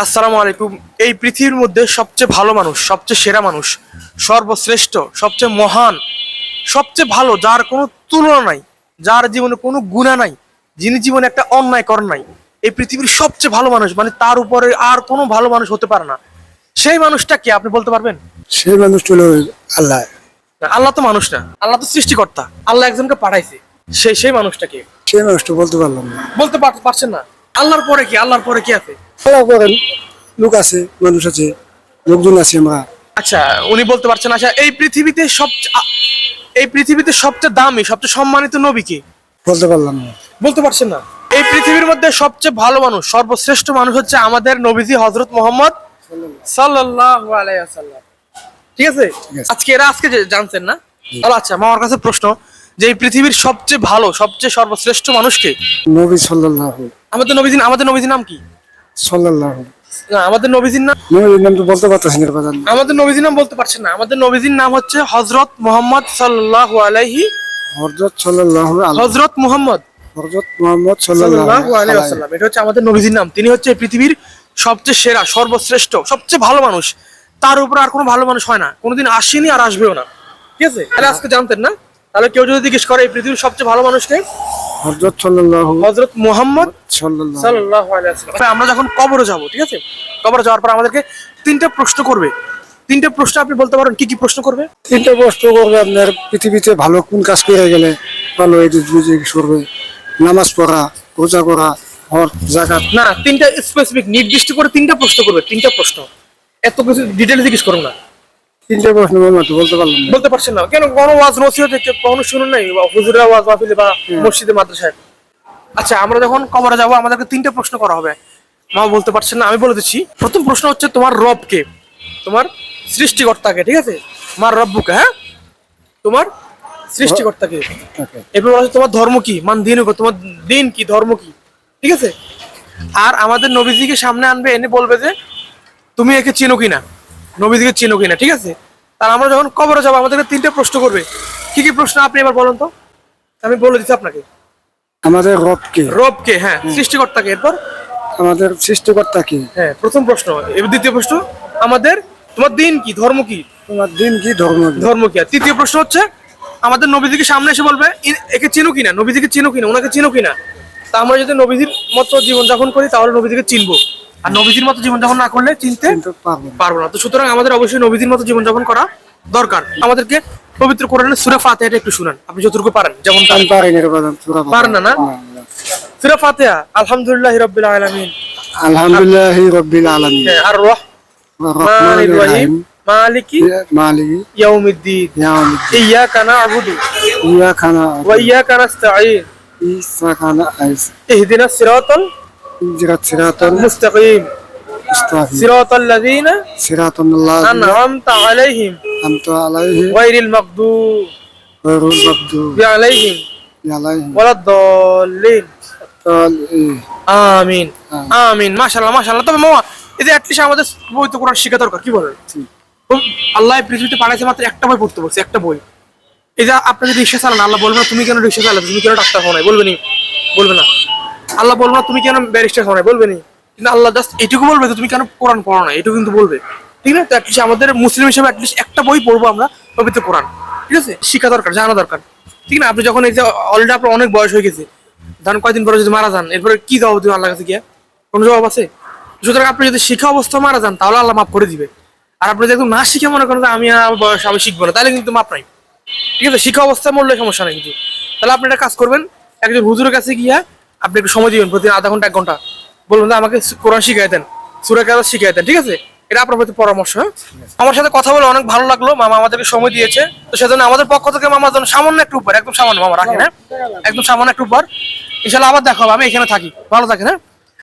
আসসালামু আলাইকুম। এই পৃথিবীর মধ্যে সবচেয়ে ভালো মানুষ সবচেয়ে সেরা মানুষ সর্বশ্রেষ্ঠ সবচেয়ে মহান সবচেয়ে ভালো যার কোনো তুলনা নাই যার জীবনে কোনো গুণা নাই যিনি জীবনে একটা অন্যায় করেন নাই এই পৃথিবীর সবচেয়ে ভালো মানুষ মানে তার উপরে আর কোনো ভালো মানুষ হতে পারে না। সেই মানুষটা কি আপনি বলতে পারবেন? সেই মানুষ হলো আল্লাহ। আল্লাহ তো মানুষ না আল্লাহ তো সৃষ্টিকর্তা আল্লাহ একজনকে পাঠাইছে। সেই সেই মানুষটাকে সেই মানুষটা বলতে পারলাম না। বলতে পার- পারছেন না। আল্লাহর পরে কি আল্লাহর পরে কি আছে? আল্লাহ করেন লোক আছে মানুষ আছে লোকজন আছে আমরা। আচ্ছা উনি বলতে পারছেন আচ্ছা এই পৃথিবীতে সবচেয়ে এই পৃথিবীতে সবচেয়ে দামি সবচেয়ে সম্মানিত নবী কে? বলতে পারলাম না। বলতে পারছেন না। এই পৃথিবীর মধ্যে সবচেয়ে ভালো মানুষ সর্বশ্রেষ্ঠ মানুষ হচ্ছে আমাদের নবীজি হজরত মোহাম্মদ সাল্লাল্লাহু আলাইহি ওয়াসাল্লাম। ঠিক আছে। আজকে এরা আজকে জানছেন না? তাহলে আচ্ছা আমার কাছে প্রশ্ন যে এই পৃথিবীর সবচেয়ে ভালো সবচেয়ে সর্বশ্রেষ্ঠ মানুষকে নবী সাল্লাহ আমাদের নবীজিন আমাদের নবীজির নাম কি? সাল্লাহ না আমাদের নবীজির নাম নবীর নাম তো বলতে পারতেছি না বাজান। আমাদের নবীজির নাম বলতে পারছেন না। আমাদের নবীজির নাম হচ্ছে হজরত মোহাম্মদ সাল্লাল্লাহু আলাইহি হরজত সাল্লাহ হজরত মোহাম্মদ হরজত মোহাম্মদ সাল্লাহ সাল্লাল্লাহু আলাইহি ওয়াসাল্লাম। এটা হচ্ছে আমাদের নবীজির নাম। তিনি হচ্ছে পৃথিবীর সবচেয়ে সেরা সর্বশ্রেষ্ঠ সবচেয়ে ভালো মানুষ। তার উপর আর কোনো ভালো মানুষ হয় না। কোনোদিন আসেনি আর আসবেও না। ঠিক আছে? তাহলে আজকে জানতেন না? তাহলে কেউ যদি জিজ্ঞেস করে এই পৃথিবীর সবচেয়ে ভালো মানুষকে মোহাম্মদ সাল্লাল্লাহু আলাইহি ওয়াসাল্লাম। আমরা যখন কবরে যাব ঠিক আছে? কবরে যাওয়ার পর আমাদেরকে তিনটা প্রশ্ন করবে। তিনটা প্রশ্ন আপনি বলতে পারেন কি কি প্রশ্ন করবে? তিনটা প্রশ্ন করবে আপনার পৃথিবীতে ভালো কোন কাজ করে গেলে ভালো জিজ্ঞেস করবে। নামাজ পড়া রোজা করা হর জাকাত না তিনটা স্পেসিফিক নির্দিষ্ট করে তিনটা প্রশ্ন করবে তিনটা প্রশ্ন। এত কিছু ডিটেলস জিজ্ঞেস করুন না। তিনটা প্রশ্ন বলতে পারলাম বলতে পারছেন না। কেন কোনো ওয়াজ নসিহত কখনো শুনুন নাই? বা হুজুরা ওয়াজ মাহফিলে বা মসজিদে মাদ্রাসায়। আচ্ছা আমরা যখন কবরে যাব আমাদেরকে তিনটা প্রশ্ন করা হবে। মা বলতে পারছেন না আমি বলে দিচ্ছি। প্রথম প্রশ্ন হচ্ছে তোমার রবকে? তোমার সৃষ্টিকর্তাকে ঠিক আছে? তোমার রব্বুকে হ্যাঁ? তোমার সৃষ্টিকর্তাকে। এরপর বলা তোমার ধর্ম কি? মান দিন তোমার দিন কি? ধর্ম কি? ঠিক আছে? আর আমাদের নবীজিকে সামনে আনবে এনে বলবে যে তুমি একে চেনো কিনা? নবীজিকে চিনো কিনা ঠিক আছে? আর আমরা যখন কবরে যাব আমাদেরকে তিনটে প্রশ্ন করবে। কি কি প্রশ্ন আপনি এবার বলুন তো? আমি বলে দিচ্ছি আপনাকে। আমাদের রবকে। রবকে হ্যাঁ সৃষ্টিকর্তাকে। এরপর? আমাদের সৃষ্টিকর্তা কি হ্যাঁ প্রথম প্রশ্ন। এবার দ্বিতীয় প্রশ্ন আমাদের তোমার দিন কি ধর্ম কি? তোমার দিন কি ধর্ম ধর্ম কি? আর তৃতীয় প্রশ্ন হচ্ছে আমাদের নবীজিকে সামনে এসে বলবে একে চিনো কিনা? নবীজিকে চিনো কিনা? ওনাকে চিনো কিনা? তা আমরা যদি নবীজির মতো জীবনযাপন করি তাহলে নবীজিকে চিনবো। আর নবীজির মতো জীবনযাপন না করলে চিনতে পারব না। তো সুতরাং আমাদের অবশ্যই নবীজির মতো জীবনযাপন করা দরকার। আমাদেরকে পবিত্র কোরআনের সূরা ফাতিহাটা একটু শুনান। আপনি যতটুকু পারেন যেমন আমি পারি না রে বাজান, তোরা পারেন না, না? সূরা ফাতিহা আলহামদুলিল্লাহি রাব্বিল আলামিন। আলহামদুলিল্লাহ রব্বিল আলামিন। আর রহমানির রহিম। মালিকি মালিক। ইয়াউমিদ্দিন। ইয়াউমিদ্দিন। ইয়াকা না'বুদু। ইয়াকা না'বুদু। ওয়া ইয়াকা নাস্তাঈন। ইyyaka na'budu সিরাত সিরাতুল মুস্তাকিম সিরাতাল লাযিনা আনআমতা আলাইহিম আনআমতা আলাইহিম গায়রিল মাগদূব মাগদূব আলাইহিম আলাইহিম ওয়ালাদ-দাল্লিন আমিন আমিন মাশাআল্লাহ মাশাআল্লাহ। তবে মামা অ্যাটলিস্ট আমাদের বই তো কোরআন শেখা দরকার কি বলেন? আল্লাহ পৃথিবীতে পাঠাইছে মাত্র একটা বই পড়তে বলছে একটা বই। এই যে আপনি রিক্সা চালান আল্লাহ বলবেন তুমি কেন রিক্সা চালাবে? তুমি কেন ডাক্তার হও না। বলবে না। আল্লাহ বলবে না, তুমি কেন ব্যারিস্টার হও নাই? বলবে নি। কিন্তু আল্লাহ জাস্ট এটুকু বলবে তুমি কেন কোরআন পড়ো না এটুকু কিন্তু বলবে। ঠিক না? তো অ্যাটলিস্ট আমাদের মুসলিম হিসেবে অ্যাটলিস্ট একটা বই পড়ব আমরা পবিত্র কোরআন। ঠিক আছে? শিক্ষা দরকার, জানা দরকার। ঠিক না? আপনি যখন এই যে অলরেডি আপনার অনেক বয়স হয়ে গেছে, ধরেন কয়দিন পরে যদি মারা যান, এরপরে কি জবাব দিবেন আল্লাহর কাছে গিয়া? কোনো জবাব আছে? সুতরাং আপনি যদি শিক্ষা অবস্থা মারা যান, তাহলে আল্লাহ মাফ করে দিবে। আর আপনি যদি না শিখে মনে করেন আমি বয়স, আমি শিখব না, তাহলে কিন্তু মাপ নাই। ঠিক আছে? শিক্ষা অবস্থায় মরলে সমস্যা নেই কিন্তু। তাহলে আপনি একটা কাজ করবেন, একজন হুজুরের কাছে গিয়া আপনি একটু সময় দিবেন প্রতিদিন আধা ঘণ্টা, এক ঘণ্টা। বলবেন না আমাকে কোরআন শিখাই দেন, সুরা কাজ শিখাই দেন, ঠিক আছে? এটা আপনার প্রতি পরামর্শ হ্যাঁ? আমার সাথে কথা বলে অনেক ভালো লাগল, মামা আমাদেরকে সময় দিয়েছে। তো সেজন্য আমাদের পক্ষ থেকে মামার জন্য সামান্য একটু উপর, একদম সামান্য, মামা রাখেন হ্যাঁ? একদম সামান্য একটু উপর। ইনশাল্লাহ আবার দেখো আমি এখানে থাকি। ভালো থাকেন হ্যাঁ?